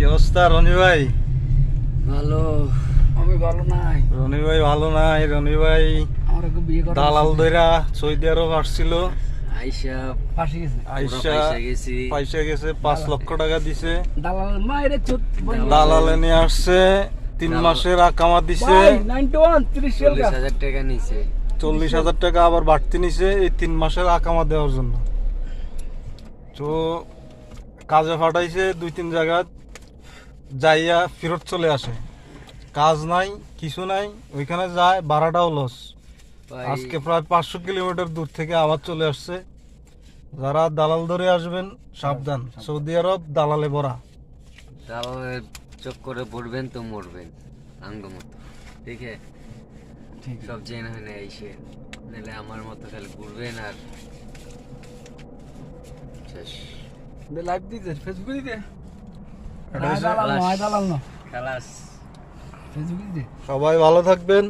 কি অবস্থা রনি ভাই? ভালো। আমি ভালো নাই। রনি ভাই ভালো নাই রনি ভাই আমার একটু বিয়ে করা দালাল দইরা সৌদি আরব আসছিল। আইসা ফাঁসি গেছে। আইসা পয়সা গেছে। পাঁচ লক্ষ টাকা দিছে। দালাল চোদ্দ দালালে নিয়ে আসছে তিন। মাসের আকামা দিছে। নাইনটি ওয়ান তিরিশ চল্লিশ হাজার টাকা নিছে। চল্লিশ হাজার টাকা আবার বাড়তি নিছে এই তিন মাসের আকামা দেওয়ার জন্য। তো কাজে ফাটাইছে দুই তিন জায়গা যাইয়া ফেরত চলে আসে। কাজ নাই কিছু নাই ওইখানে যায় ভাড়াটাও লস আজকে প্রায় পাঁচশো কিলোমিটার দূর থেকে আবার চলে আসছে। যারা দালাল ধরে আসবেন সাবধান। সৌদি আরব দালালে ভরা। দালালের চক্করে পড়বেন তো মরবেন আঙ্গ মতো। ঠিক সব জেনে হয় না এসে নাহলে আমার মতো খালি ঘুরবেন আর শেষ। লাইভ দিতে দালাল দালাল ফেসবুক দিতে। সবাই ভালো থাকবেন।